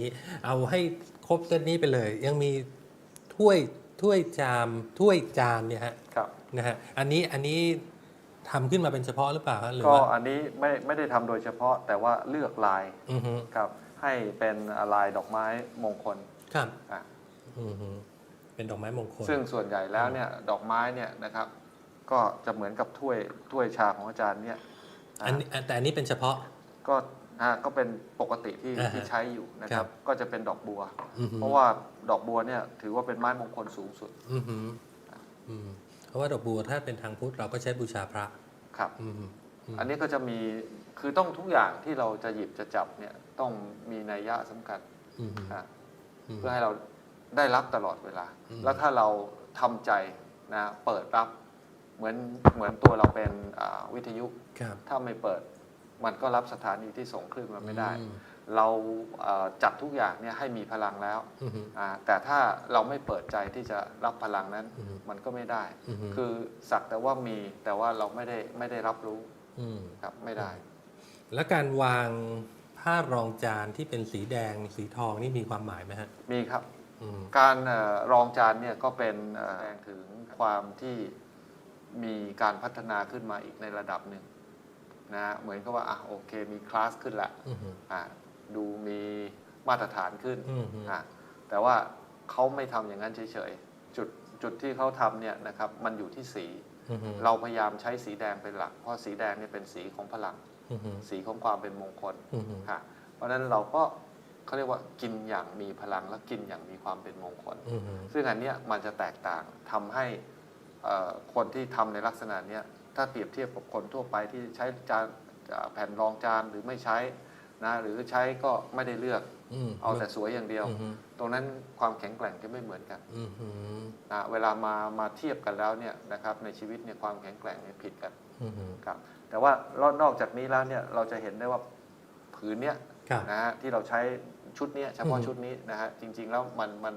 นี้เอาให้ครบเซตนี้ไปเลย ยังมีถ้วยถ้วยจามถ้วยจานเนี่ยฮะครับนะฮะอันนี้อันนี้ทำขึ้นมาเป็นเฉพาะหรือเปล่าฮะหรือก็ว่าอันนี้ไม่ไม่ได้ทำโดยเฉพาะแต่ว่าเลือกลายอือฮึครับให้เป็นลายดอกไม้มงคลครับอะอือฮึเป็นดอกไม้มงคล ซึ่งส่วนใหญ่แล้วเนี่ยดอกไม้เนี่ยนะครับ ก็จะเหมือนกับถ้วยถ้วยชาของอาจารย์เนี่ยอันนี้แต่อันนี้เป็นเฉพาะ ก็ อ่าก็เป็นปกติที่อ่าฮะที่ใช้อยู่นะคครัรับบ ก็จะเป็นดอกบัว อือฮึ เพราะว่าดอกบัวเนี่ยถือว่าเป็นไม้มงคลสูงสุดอือฮึอืมเพราะว่าดอกบัวถ้าเป็นทางพุทธเราก็ใช้บูชาพระ ครับอืมอืมอันนี้ก็จะมีคือต้องทุกอย่างที่เราจะหยิบจะจับเนี่ยต้องมีนัยยะสำคัญอืมอะมเพื่อให้เราได้รับตลอดเวลา อืม แล้วถ้าเราทำใจนะเปิดรับเหมือนเหมือนตัวเราเป็นอ่าวิทยุ ครับ ถ้าไม่เปิด มันก็รับสถานีที่ส่งคลื่นมาไม่ได้ อืมเราเอ่อจัดทุกอย่างเนี่ยให้มีพลังแล้วอือฮึ อ่าแต่ถ้าเราไม่เปิดใจที่จะรับพลังนั้นอือฮึมันก็ไม่ได้ อือฮึ คือสักแต่ว่ามีแต่ว่าเราไม่ได้ไม่ได้รับรู้มครับไม่ได้ แล้วการวางผ้ารองจานที่เป็นสีแดงสีทองนี่มีความหมายไหมฮะ มีครับ อืม การเอ่อรองจานเนี่ยก็เป็นเอ่อแสดงถึงความที่มีการพัฒนาขึ้นมาอีกในระดับหนึ่ง นะฮะเหมือนกับว่าอะโอเคมีคลาสขึ้นละอือฮึอะดูมีมาตรฐานขึ้นอือฮึอะแต่ว่าเขาไม่ทำอย่างนั้นเฉยๆจุดจุดที่เขาทำเนี่ยนะครับมันอยู่ที่สีอือฮึเราพยายามใช้สีแดงเป็นหลัก เพราะสีแดงเนี่ยเป็นสีของพลังอือฮึสีของความเป็นมงคลอือฮึค่ะเพราะฉะนั้นเราก็เขาเรียกว่ากินอย่างมีพลังและกินอย่างมีความเป็นมงคลอือฮึซึ่งอันเนี้ยมันจะแตกต่างทำให้เอ่อคนที่ทำในลักษณะเนี้ย ถ้าเปรียบเทียบกับคนทั่วไปที่ใช้จานเอ่อแผ่นรองจานหรือไม่ใช้นะหรือใช้ก็ไม่ได้เลือกอืมเอาแต่สวยอย่างเดียวอือฮึตรงนั้นความแข็งแกร่งจะไม่เหมือนกันอือฮึนะเวลามามาเทียบกันแล้วเนี่ยนะครับในชีวิตเนี่ยความแข็งแกร่งเนี่ยผิดกันอือฮึครับแต่ว่านอกจากนี้แล้วเนี่ยเราจะเห็นได้ว่าผืนเนี้ยครับนะฮะที่เราใช้ชุดเนี้ยเฉพาะอืมชุดนี้นะฮะจริง ๆ แล้วมันมัน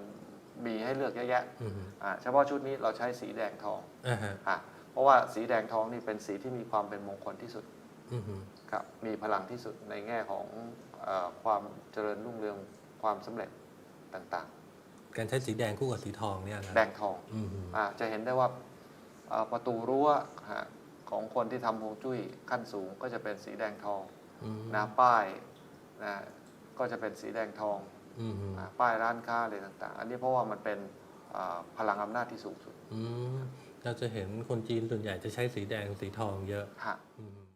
มีให้เลือกเยอะแยะอือฮึอ่าเฉพาะชุดนี้เราใช้สีแดงทองอ่าฮะอะเพ ราะว่าสีแดงทองนี่เป็นสีที่มีความเป็นมงคลที่สุดอือฮึครับมีพลังที่สุดในแง่ของเออความเจริญรุ่งเรืองความสำเร็จต่างการใช้สีแดงคู่กับสีทองเนี่ยนะๆแดงทองอือฮึอะจะเห็นได้ว่าเอ่อประตูรั้วฮะของคนที่ทำฮวงจุ้ยขั้นสูงก็จะเป็นสีแดงทองอืมนะป้ายนะก็จะเป็นสีแดงทองอือฮึอะป้ายร้านค้าอะไรต่าง ๆ อันนี้เพราะว่ามันเป็นอ่าพลังอำนาจที่สูงสุดอืม เราจะเห็นคนจีนส่วนใหญ่จะใช้สีแดงสีทองเยอะฮะ อืม